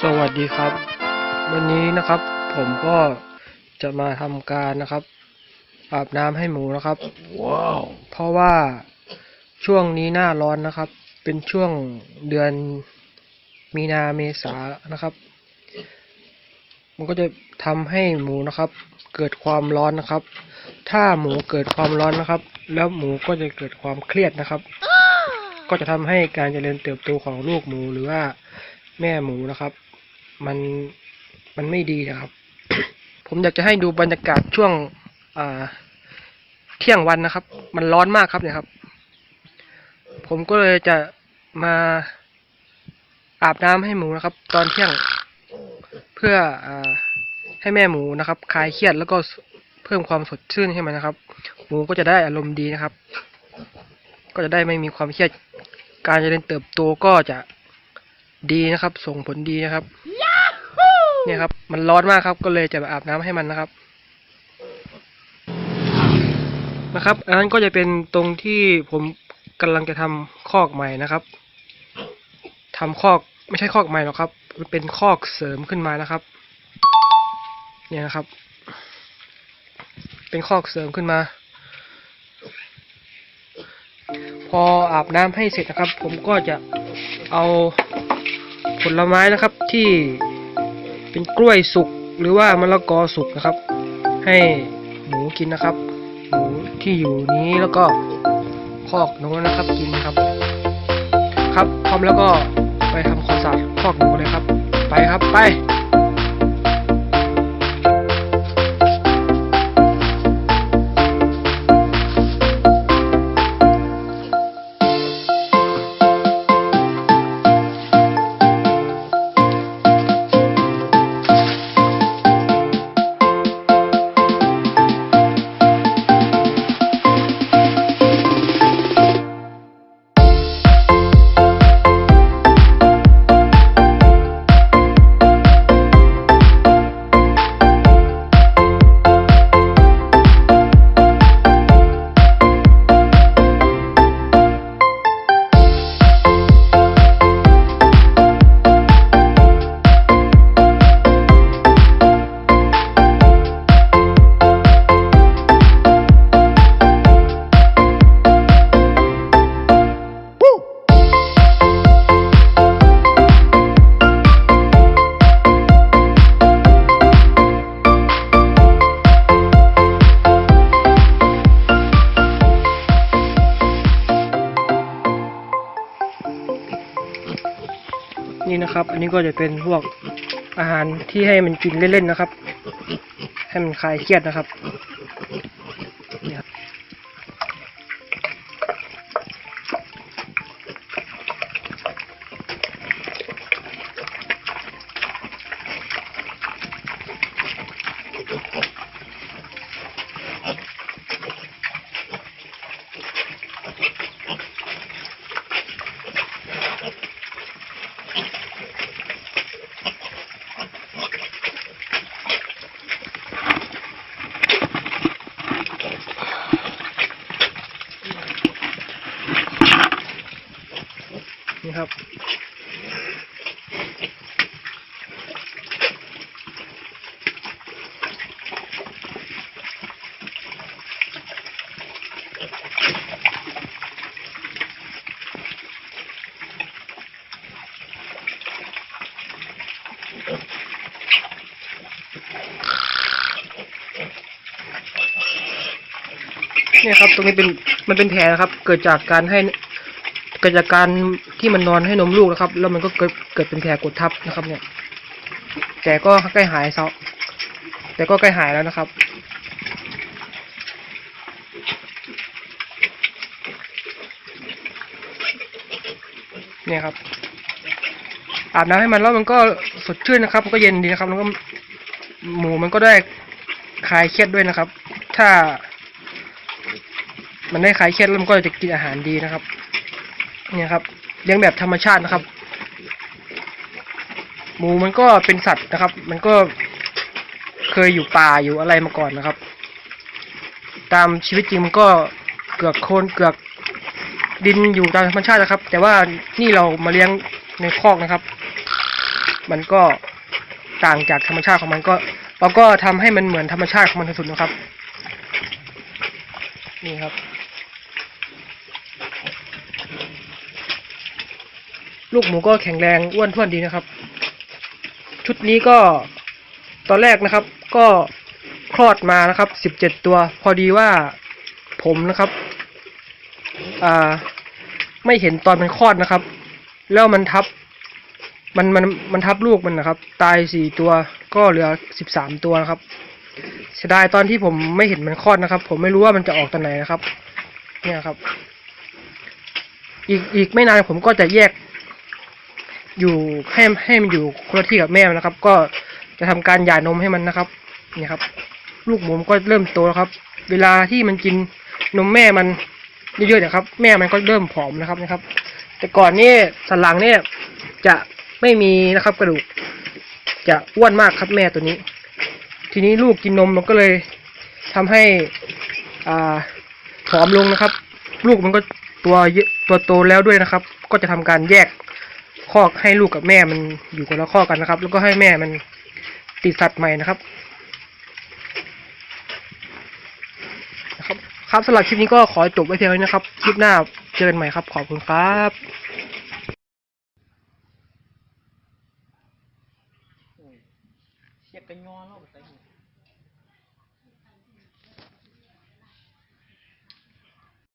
สวัสดีครับ วันนี้นะครับ ผมก็จะมาทำการนะครับอาบน้ำให้หมูนะครับว้าวเพราะว่าช่วงนี้หน้าร้อนนะครับ เป็นช่วงเดือนมีนาเมษานะครับ มันก็จะทำให้หมูนะครับ เกิดความร้อนนะครับ ถ้าหมูเกิดความร้อนนะครับ แล้วหมูก็จะเกิดความเครียดนะครับ ก็จะทำให้การเจริญเติบโตของลูกหมูหรือว่าแม่หมูนะครับ มันมันไม่ดีนะครับ ผมอยากจะให้ดูบรรยากาศช่วงเที่ยงวันนะครับ มันร้อนมากครับเนี่ยครับ ผมก็เลยจะมาอาบน้ำให้หมูนะครับ ตอนเที่ยงเพื่ออให้แม่หมูนะครับคลายเครียดแล้วก็เพิ่มความสดชื่นให้มันนะครับ หมูก็จะได้อารมณ์ดีนะครับ ก็จะได้ไม่มีความเครียดการจเจริญเติบโตก็จะ ดีนะครับ ส่งผลดีนะครับเนี่ยครับ มันร้อนมากครับ ก็เลยจะมาอาบน้ำให้มันนะครับ นะครับ อันนั้นก็จะเป็นตรงที่ผมกำลังจะทำคอกใหม่นะครับทำคอกไม่ใช่คอกใหม่หรอกครับ มันเป็นคอกเสริมขึ้นมานะครับ เนี่ยนะครับ เป็นคอกเสริมขึ้นมา พออาบน้ำให้เสร็จนะครับ ผมก็จะเอา ผลไม้นะครับที่เป็นกล้วยสุกหรือว่ามะละกอสุกนะครับ ให้หมูกินนะครับหมูที่อยู่นี้แล้วก็คอกหนูนะครับกินครับ ครับพร้อมแล้วก็ไปทำความสะอาดคอกหนูเลยครับ ไปครับไป นี่นะครับ อันนี้ก็จะเป็นพวกอาหารที่ให้มันกินเล่นๆนะครับ ให้มันคลายเครียดนะครับเนี่ยครับ นี่ครับ เนี่ยครับ ตรงนี้เป็นมันเป็นแผลนะครับ เกิดจากการให้เกิดจากการที่มันนอนให้นมลูกนะครับ แล้วมันก็เกิดเกิดเป็นแผลกดทับนะครับ เนี่ย แต่ก็ใกล้หายเซาแต่ก็ใกล้หายแล้วนะครับเนี่ยครับ อาบน้ำให้มันแล้วมันก็สดชื่นนะครับ มันก็เย็นดีนะครับ แล้วก็หมูมันก็ได้คลายเครียดด้วยนะครับ ถ้า มันได้คลายเครียดแล้วมันก็จะกินอาหารดีนะครับ เนี่ยครับเลี้ยงแบบธรรมชาตินะครับ หมูมันก็เป็นสัตว์นะครับ มันก็เคยอยู่ป่าอยู่อะไรมาก่อนนะครับ ตามชีวิตจริงมันก็เกือกโคลนเกือกดินอยู่ตามธรรมชาตินะครับ แต่ว่านี่เรามาเลี้ยงในคอกนะครับ มันก็ต่างจากธรรมชาติของมันก็เราก็ทำให้มันเหมือนธรรมชาติของมันสุดนะครับ นี่ครับ ลูกหมูก็แข็งแรงอ้วนท้วนดีนะครับ ชุดนี้ก็ตอนแรกนะครับ ก็คลอดมานะครับสิบเจ็ดตัว พอดีว่าผมนะครับ อ่า ไม่เห็นตอนมันคลอดนะครับ แล้วมันทับ มันมันมันทับลูกมันนะครับ ตายสี่ตัวก็เหลือสิบสามตัวนะครับเสียดายตอนที่ผมไม่เห็นมันคลอดนะครับ ผมไม่รู้ว่ามันจะออกตอนไหนนะครับ เนี่ยครับ อีกอีกไม่นานผมก็จะแยก อยู่ให้ให้มันอยู่คนละที่กับแม่นะครับ ก็จะทำการหย่านมให้มันนะครับนี่ครับ ลูกหมูมันก็เริ่มโตแล้วครับ เวลาที่มันกินนมแม่มันเยอะๆนะครับ แม่มันก็เริ่มผอมนะครับนะครับ แต่ก่อนนี่สันหลังเนี่ยจะไม่มีนะครับกระดูก จะอ้วนมากครับแม่ตัวนี้ ทีนี้ลูกกินนมมันก็เลยทำให้อ่าผอมลงนะครับ ลูกมันก็ตัวเยอะตัวโตแล้วด้วยนะครับ ก็จะทำการแยก คอกให้ลูกกับแม่มันอยู่คนละคอกกันนะครับ แล้วก็ให้แม่มันติดสัตว์ใหม่นะครับนะครับ ครับสำหรับคลิปนี้ก็ขอจบไว้เพียงเท่านี้นะครับ คลิปหน้าเจอกันใหม่ครับ ขอบคุณครับเสียกันยอแล้ว